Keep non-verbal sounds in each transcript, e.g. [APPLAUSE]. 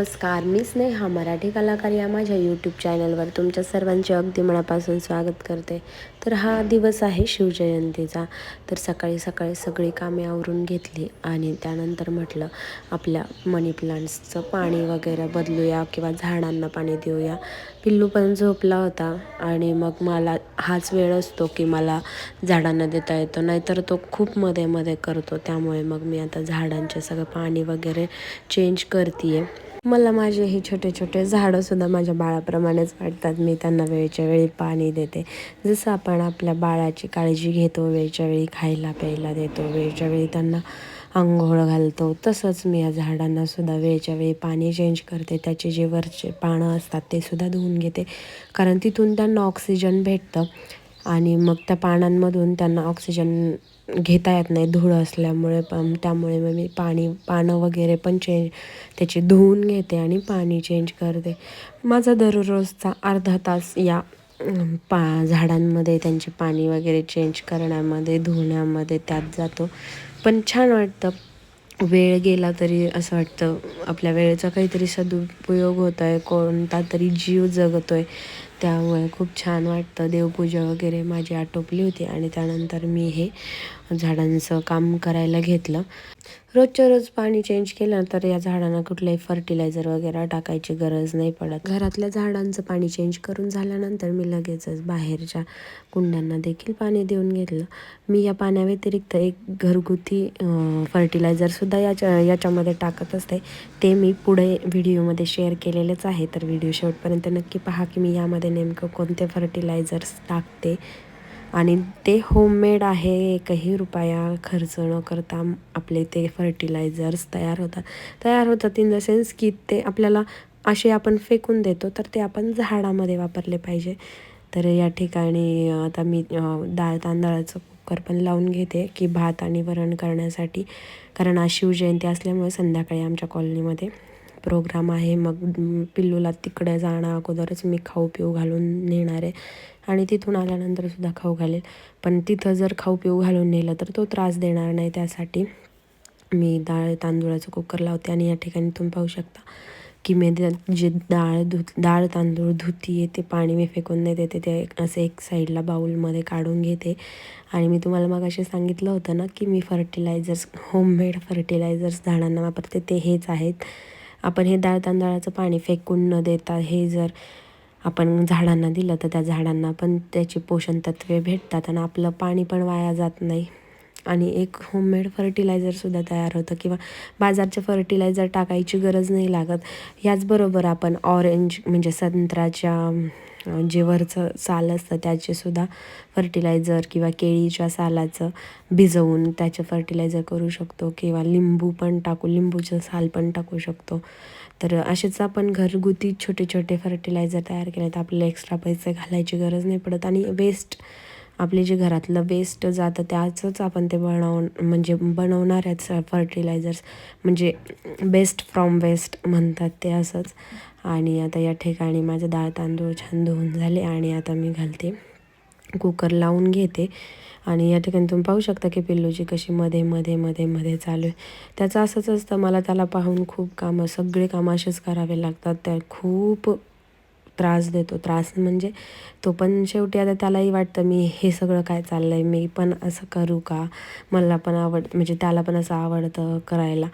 नमस्कार मी स्नेहा मराठी कलाकार या माझ्या यूट्यूब चॅनलवर तुमच्या सर्वांचे अगदी मनापासून स्वागत करते. तर हा दिवस आहे शिवजयंतीचा. तर सकाळी सकाळी सगळी कामे आवरून घेतली आणि त्यानंतर म्हटलं आपल्या मनी प्लांट्सचं पाणी वगैरे बदलूया किंवा झाडांना पाणी देऊया. पिल्लू पण झोपला होता आणि मग मला हाच वेळ असतो की मला झाडांना देता येतो. नाहीतर तो खूप मध्ये मध्ये करतो. त्यामुळे मग मी आता झाडांचे सगळं पाणी वगैरे चेंज करते मला माझे हे छोटे छोटे झाडंसुद्धा माझ्या बाळाप्रमाणेच वाटतात मी त्यांना वेळच्या वेळी पाणी देते. जसं आपण आपल्या बाळाची काळजी घेतो वेळच्या वेळी खायला प्यायला देतो वेळच्या वेळी त्यांना आंघोळ घालतो तसंच मी या झाडांना सुद्धा वेळच्या वेळी पाणी चेंज करते. त्याचे जे वरचे पानं असतात ते सुद्धा धुवून घेते. कारण तिथून त्यांना ऑक्सिजन भेटतं. आणि मग त्या पानांमधून त्यांना ऑक्सिजन घेता येत नाही धूळ असल्यामुळे. पण त्यामुळे मग मी पाणी पानं वगैरे पण चेंज त्याची धुवून घेते आणि पाणी चेंज करते. माझा दररोजचा अर्धा तास या पा झाडांमध्ये त्यांचे पाणी वगैरे चेंज करण्यामध्ये धुण्यामध्ये त्यात जातो. पण छान वाटतं. वेळ गेला तरी असं वाटतं आपल्या वेळेचा काहीतरी सदुपयोग होतो आहे कोणता तरी जीव जगतो आहे त्यामुळे खूप छान वाटतं. देवपूजा वगैरे माझी आटोपली होती आणि त्यानंतर मी हे झाडांचं काम करायला घेतलं. रोजच्या रोज पाणी चेंज केलं तर या झाडांना कुठलंही फर्टिलायझर वगैरे टाकायची गरज नाही पडत. घरातल्या झाडांचं पाणी चेंज करून झाल्यानंतर मी लगेचच बाहेरच्या कुंड्यांना देखील पाणी देऊन घेतलं. मी या पाण्याव्यतिरिक्त एक घरगुती फर्टिलायझरसुद्धा याच्या याच्यामध्ये टाकत असते. ते मी पुढे व्हिडिओमध्ये शेअर केलेलेच आहे. तर व्हिडिओ शेवटपर्यंत नक्की पहा की मी यामध्ये नेमकं कोणते फर्टिलायझर्स टाकते. आणि ते होममेड आहे एकही रुपया खर्च न करता आपले ते फर्टिलायझर्स तयार होतात. तयार होतात इन द सेन्स की ते आपल्याला असे आपण फेकून देतो तर ते आपण झाडामध्ये वापरले पाहिजे. तर या ठिकाणी आता मी डाळ तांदळाचं कुकर पण लावून घेते की भात आणि वरण करण्यासाठी. कारण आज शिवजयंती असल्यामुळे संध्याकाळी आमच्या कॉलनीमध्ये प्रोग्राम आहे. मग पिल्लूला तिकडे जाणं अगोदरच मी खाऊ पिऊ घालून नेणार आहे. आणि तिथून आल्यानंतर सुद्धा खाऊ घालेल. पण तिथं जर खाऊ पिऊ घालून नेलं तर तो त्रास देणार नाही. त्यासाठी मी डाळ तांदूळाचं कुकर लावते. आणि या ठिकाणी तुम्ही पाहू शकता की मी जे डाळ धुत डाळ तांदूळ धुती आहे ते पाणी मी फेकून नाही देते. ते असं एक साईडला बाऊलमध्ये काढून घेते. आणि मी तुम्हाला मग असे सांगितलं होतं ना की मी फर्टिलायझर्स होममेड फर्टिलायझर्स झाडांना वापरते. ते हेच आहेत. आपण हे डाळ तांदळाचं पाणी फेकून न देता हे जर आपण झाडांना दिलं तर त्या झाडांना पण त्याची पोषण तत्वे भेटतात आणि आपलं पाणी पण वाया जात नाही. आणि एक होममेड फर्टिलायझरसुद्धा तयार होतं किंवा बाजारचे फर्टिलायझर टाकायची गरज नाही लागत. याचबरोबर आपण ऑरेंज म्हणजे संत्र्याच्या जे वरचं साल असतं त्याचेसुद्धा फर्टिलायझर किंवा केळीच्या सालाचं भिजवून त्याचं फर्टिलायझर करू शकतो किंवा लिंबू पण टाकू लिंबूचं साल पण टाकू शकतो. तर असेच आपण घरगुती छोटे छोटे फर्टिलायझर तयार केले तर आपल्याला एक्स्ट्रा पैसे घालायची गरज नाही पडत आणि वेस्ट आपले जे घरातलं वेस्ट जातं त्याचंच आपण ते बनव म्हणजे बनवणार आहेत फर्टिलायझर्स म्हणजे बेस्ट फ्रॉम वेस्ट म्हणतात ते असंच. आणि आता या ठिकाणी माझं डाळ तांदूळ छान धुवून झाले आणि आता मी घालते. कुकर लावून घेते. आणि या ठिकाणी तुम्ही पाहू शकता की पिल्लूची कशी मध्ये मध्ये मध्ये मध्ये चालू आहे. त्याचं असंच असतं मला त्याला पाहून खूप कामं सगळे कामं असेच करावे लागतात. त्या खूप त्रास देतो. त्रास म्हणजे तो पण शेवटी आता त्यालाही वाटतं मी हे सगळं काय चाललं आहे मी पण असं करू का? मला पण आवड म्हणजे त्याला पण असं आवडतं करायला.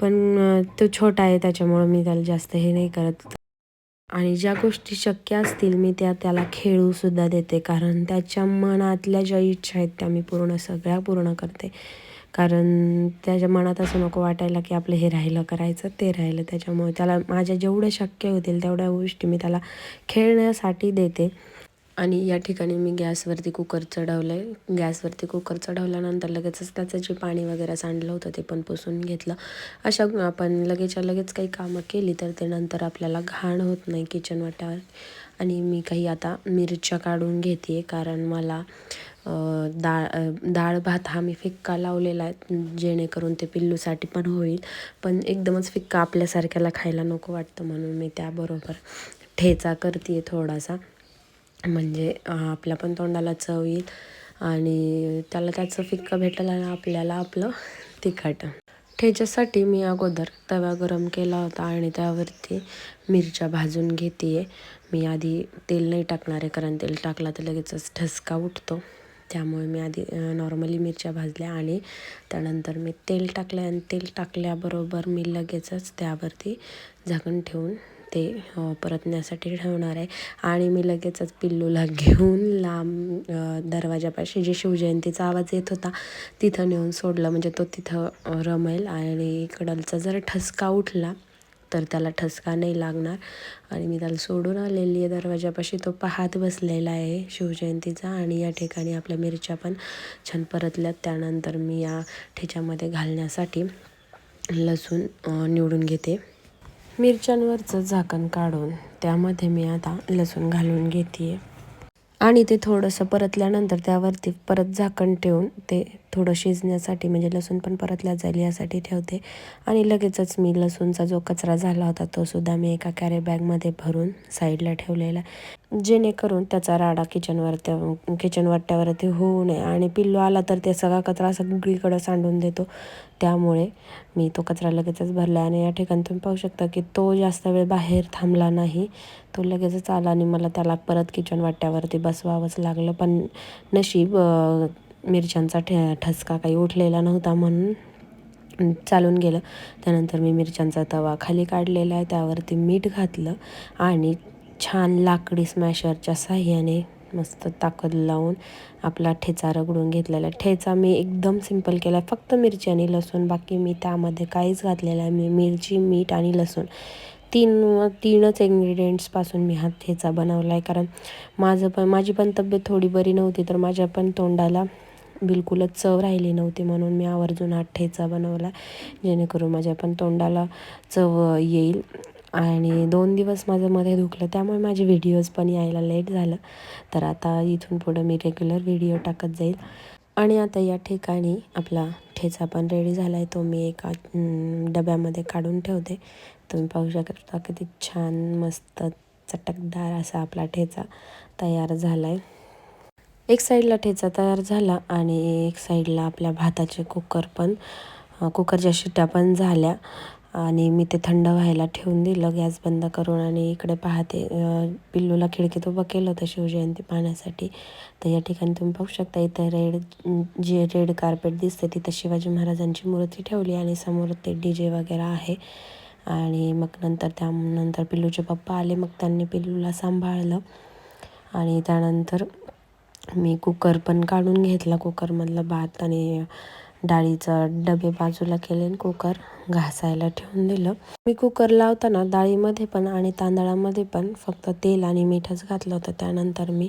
पण तो छोटा आहे त्याच्यामुळं मी त्याला जास्त हे नाही करत. आणि ज्या गोष्टी शक्य असतील मी त्या त्याला खेळूसुद्धा देते. कारण त्याच्या मनातल्या ज्या इच्छा आहेत त्या मी पूर्ण सगळ्या पूर्ण करते. कारण त्याच्या मनात असं नको वाटायला की आपलं हे राहिलं करायचं ते राहिलं. त्याच्यामुळे त्याला माझ्या जेवढं शक्य होतील तेवढ्या गोष्टी मी त्याला खेळण्यासाठी देते. आणि या ठिकाणी मी गॅसवरती कुकर चढवलं आहे गॅसवरती कुकर चढवल्यानंतर लगेचच त्याचं जे पाणी वगैरे सांडलं होतं ते पण पुसून घेतलं. अशा आपण लगेचच्या लगेच काही कामं केली तर ते नंतर आपल्याला घाण होत नाही किचन वाट्यावर. आणि मी काही आता मिरच्या काढून घेते कारण मला डाळ डाळ भात हा मी फिक्का लावलेला आहे. जेणेकरून ते पिल्लूसाठी पण होईल. पण एकदमच फिक्का आपल्यासारख्याला खायला नको वाटतं म्हणून मी त्याबरोबर ठेचा करते थोडासा. म्हणजे आपल्या पण तोंडाला चव येईल आणि त्याला त्याचं फिक्का भेटेल आणि आपल्याला आपलं तिखट. ठेच्यासाठी मी अगोदर तवा गरम केला होता आणि त्यावरती मिरच्या भाजून घेते आहे मी आधी तेल नाही टाकणार आहे कारण तेल टाकला तर लगेचच ठसका उठतो. त्यामुळे मी आधी नॉर्मली मिरच्या भाजल्या आणि त्यानंतर मी तेल टाकलं आणि तेल टाकल्याबरोबर मी लगेचच त्यावरती झाकण ठेवून ते परतण्यासाठी ठेवणार आहे. आणि मी लगेचच पिल्लूला [LAUGHS] घेऊन लांब दरवाजापाशी जे शिवजयंतीचा आवाज येत होता तिथं नेऊन सोडलं. म्हणजे तो तिथं रमेल आणि इकडलचा जर ठसका उठला तर त्याला ठसका नाही लागणार. आणि मी त्याला सोडून आलेली आहे. दरवाजापाशी तो पाहत बसलेला आहे शिवजयंतीचा. आणि या ठिकाणी आपल्या मिरच्या पण छान परतल्यात. त्यानंतर मी या ठेच्यामध्ये घालण्यासाठी लसूण निवडून घेते. मिरच्यांवरचं झाकण काढून त्यामध्ये मी आता लसूण घालून घेते आणि ते थोडंसं परतल्यानंतर त्यावरती परत झाकण ठेवून ते थोडं शिजण्यासाठी म्हणजे लसूण पण परतल्या जाईल यासाठी ठेवते. आणि लगेचच मी लसूणचा जो कचरा झाला होता तो सुद्धा मी एका कॅरी बॅगमध्ये भरून साईडला ठेवलेला. जेणेकरून त्याचा राडा किचनवर त्या किचन वाट्यावरती होऊ नये. आणि पिल्लू आला तर ते सगळा कचरा सगळीकडं सांडून देतो. त्यामुळे मी तो कचरा लगेचच भरला आणि या ठिकाणी तुम्ही पाहू शकता की तो जास्त वेळ बाहेर थांबला नाही. तो लगेचच आला आणि मला त्याला परत किचन वाट्यावरती बसवावंच लागलं. पण नशीब मिरच्यांचा ठे ठसका काही उठलेला नव्हता म्हणून चालून गेलं. त्यानंतर मी मिरच्यांचा तवा खाली काढलेला आहे. त्यावरती मीठ घातलं आणि छान लाकडी स्मॅशरच्या साह्याने मस्त ताकद लावून आपला ठेचा रगडून घेतलेला ठेचा मी एकदम सिंपल केला आहे. फक्त मिरची आणि लसूण. बाकी मी त्यामध्ये काहीच घातलेलं आहे मी मिरची मीठ आणि लसूण. तीन तीनच इन्ग्रेडियंट्सपासून मी हा ठेचा बनवला आहे. कारण माझं पण माझी पण तब्येत थोडी बरी नव्हती तर माझ्या पण तोंडाला बिलकुलच चव राहिली नव्हती म्हणून मी आवर्जून हा ठेचा बनवला जेणेकरून माझ्या पण तोंडाला चव येईल. आणि दोन दिवस माझं मध्ये दुखलं त्यामुळे माझे व्हिडिओज पण यायला लेट झालं. तर आता इथून पुढं मी रेग्युलर व्हिडिओ टाकत जाईल. आणि आता या ठिकाणी आपला ठेचा पण रेडी झाला आहे तो मी एका डब्यामध्ये काढून ठेवते. तुम्ही पाहू शकता किती छान मस्त चटकदार असा आपला ठेचा तयार झाला आहे एक साईडला ठेचा तयार झाला आणि एक साईडला आपल्या भाताचे कुकर पण कुकरच्या शिट्ट्या पण झाल्या. आणि मी ते थंड व्हायला ठेवून दिलं. गॅस बंद करून आणि इकडे पाहते पिल्लूला खिडकीत उभं केलं होतं शिवजयंती पाहण्यासाठी. तर या ठिकाणी तुम्ही पाहू शकता इथं रेड जे रेड कार्पेट दिसते तिथं शिवाजी महाराजांची मूर्ती ठेवली आणि समोर ते डी जे वगैरे आहे. आणि मग नंतर त्यानंतर पिल्लूचे पप्पा आले मग त्यांनी पिल्लूला सांभाळलं. आणि त्यानंतर मी कुकर पण काढून घेतला कुकरमधलं भात आणि डाळीचं डबे बाजूला केले आणि कुकर घासायला ठेवून दिलं. मी कुकर लावताना डाळीमध्ये पण आणि तांदळामध्ये पण फक्त तेल आणि मीठच घातलं होतं. त्यानंतर मी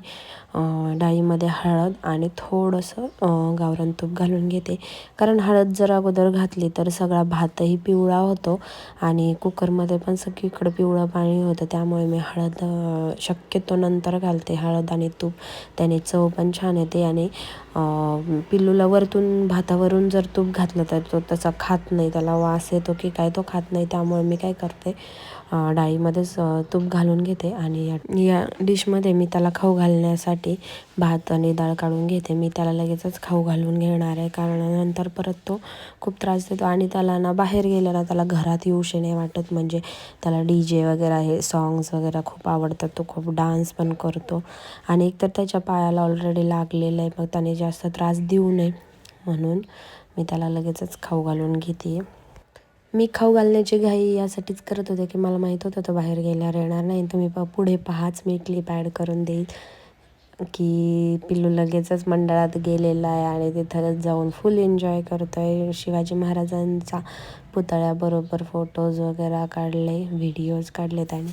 डाळीमध्ये हळद आणि थोडंसं गावरान तूप घालून घेते. कारण हळद जर अगोदर घातली तर सगळा भातही पिवळा होतो आणि कुकरमध्ये पण सगळीकडं पिवळं पाणी होतं. त्यामुळे मी हळद शक्यतो नंतर घालते. हळद आणि तूप त्याने चव पण छान येते आणि पिल्लूला वरतून भातावरून जर तूप घातलं तर तो तसा खात नाही त्याला वास येतो की काय तो खात नाही त्यामुळे मी काय करते डाळीमध्येच तूप घालून घेते आणि या या डिशमध्ये मी त्याला खाऊ घालण्यासाठी भात आणि डाळ काढून घेते. मी त्याला लगेचच खाऊ घालून घेणार आहे कारण नंतर परत तो खूप त्रास देतो आणि त्याला ना बाहेर गेलं ना त्याला घरात येऊशे नाही वाटत. म्हणजे त्याला डी जे वगैरे आहे सॉंग्स वगैरे खूप आवडतात. तो खूप डान्स पण करतो आणि एकतर त्याच्या पायाला ऑलरेडी लागलेलं आहे मग त्याने जास्त त्रास देऊ नये म्हणून मी त्याला लगेचच खाऊ घालून घेते मी खाऊ घालण्याची घाई यासाठीच करत होते की मला माहीत होतं तो बाहेर गेल्यावर येणार नाही. तुम्ही प पुढे पहाच मी क्लिप ॲड करून देईल की पिल्लू लगेचच मंडळात गेलेला आहे आणि तिथं जाऊन फुल एन्जॉय करतो आहे शिवाजी महाराजांचा पुतळ्याबरोबर फोटोज वगैरे काढले व्हिडिओज काढले त्याने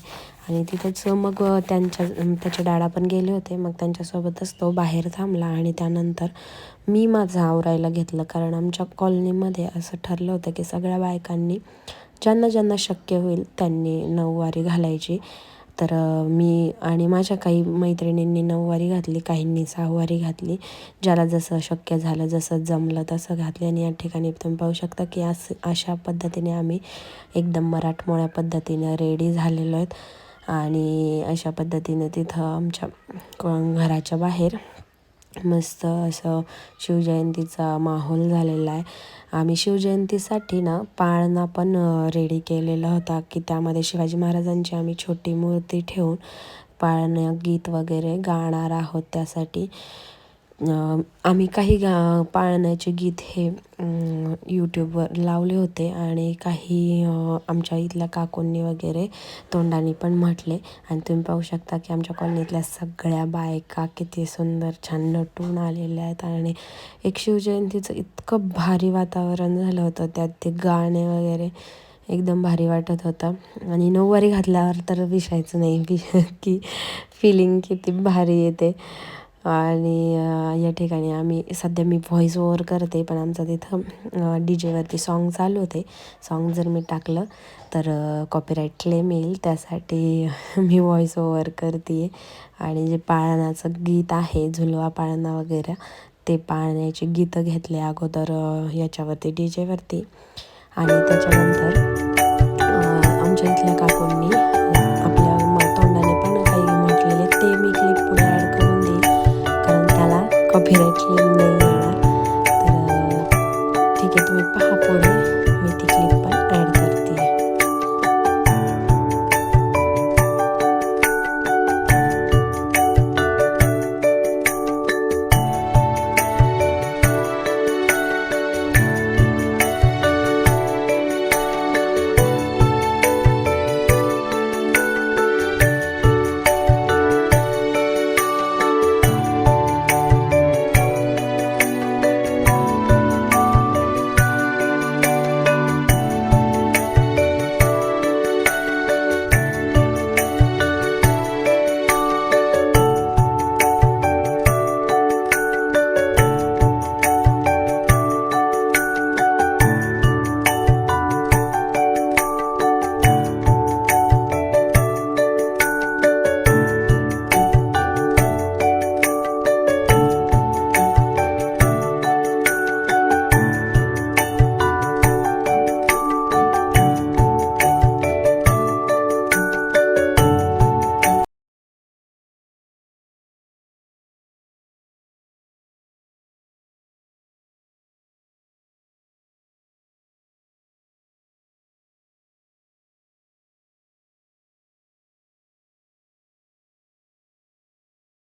आणि तिथंच मग त्यांच्या त्याचे डाडा पण गेले होते. मग त्यांच्यासोबतच तो बाहेर थांबला आणि त्यानंतर मी माझं आवरायला घेतलं. कारण आमच्या कॉलनीमध्ये असं ठरलं होतं की सगळ्या बायकांनी ज्यांना ज्यांना शक्य होईल त्यांनी नऊवारी घालायची. तर मी आणि माझ्या काही मैत्रिणींनी नऊवारी घातली काहींनी सहावारी घातली. ज्याला जसं शक्य झालं जसं जमलं तसं घातली. आणि या ठिकाणी तुम्ही पाहू शकता की असं अशा पद्धतीने आम्ही एकदम मराठमोळ्या पद्धतीने रेडी झालेलो आहेत. आणि अशा पद्धतीने तिथं आमच्या घराच्या बाहेर मस्त असं शिवजयंतीचा माहोल झालेला आहे. आम्ही शिवजयंतीसाठी ना पाळणा पण रेडी केलेला होता की त्यामध्ये शिवाजी महाराजांची आम्ही छोटी मूर्ती ठेवून पाळणं गीत वगैरे गाणार आहोत त्यासाठी. आम्ही काही गा पाळण्याचे गीत हे यूट्यूबवर लावले होते आणि काही आमच्या इथल्या काकूंनी वगैरे तोंडाने पण म्हटले. आणि तुम्ही पाहू शकता की आमच्या कॉलनीतल्या सगळ्या बायका किती सुंदर छान नटून आलेल्या आहेत. आणि एक शिवजयंतीचं इतकं भारी वातावरण झालं होतं. त्यात ते गाणे वगैरे एकदम भारी वाटत होतं. आणि नऊवारी घातल्यावर तर विषायचं नाही. [LAUGHS] की फिलिंग किती भारी येते. आणि या ठिकाणी आम्ही सध्या मी व्हॉईस ओवर करते पण आमचं तिथं डी जेवरती सॉन्ग चालू होते. सॉन्ग जर मी टाकलं तर कॉपीराईट क्लेम येईल. त्यासाठी [LAUGHS] मी व्हॉईस ओवर करते. आणि जे पाळणाचं गीत आहे झुलवा पाळणा वगैरे ते पाळण्याची गीतं घेतले अगोदर याच्यावरती डी जेवरती आणि त्याच्यानंतर त्याला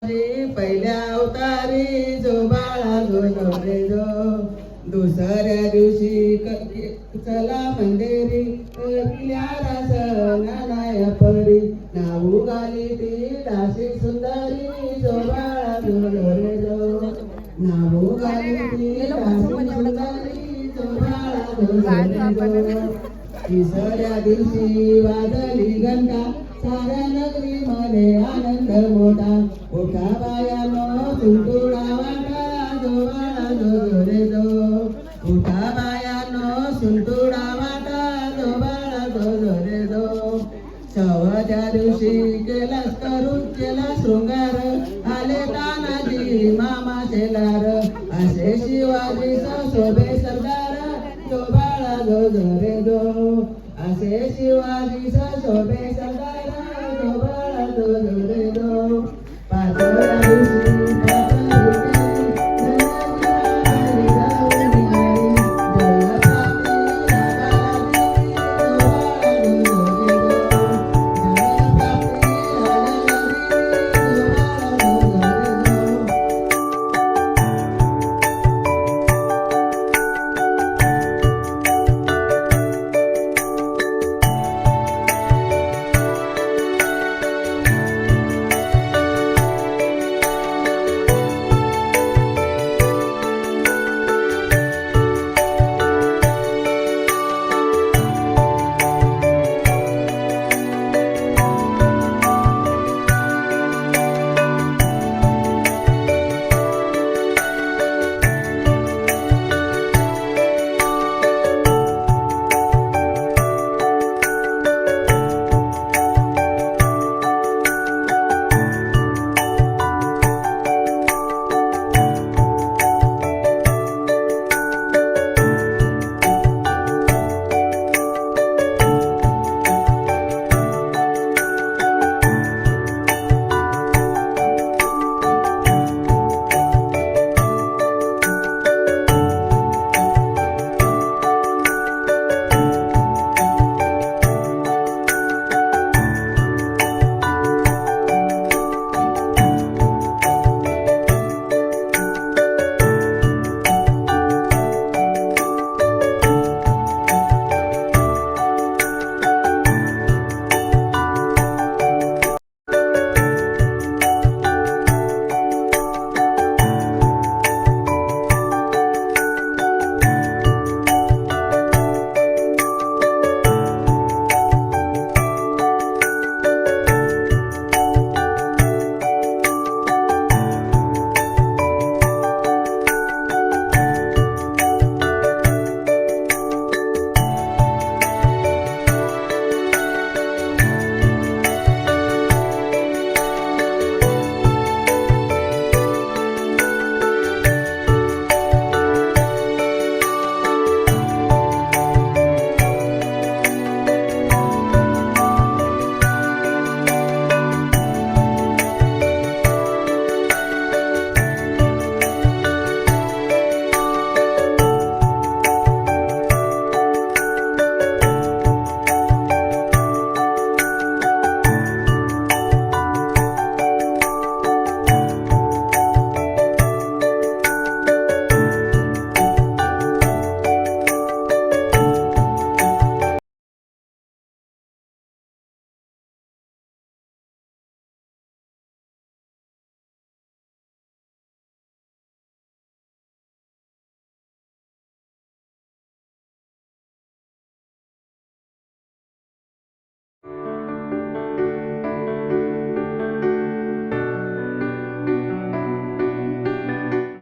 पहिल्या अवतारी जो बाळा जो नवरे जो दुसऱ्या दिवशी चला मंदिरी किल्या रस नानाय परी. नाऊ गाली ती दासी सुंदरी जो बाळा जो नवरे जो. नाऊ गाली ती दासी सुंदरी जो बाळा जो नवरे जो. तिसऱ्या दिवशी वाजली घंटा साऱ्या नगरी मध्ये आनंद मोठा. मोठा बाया बायानो तुटुडा वाटा जो बाळा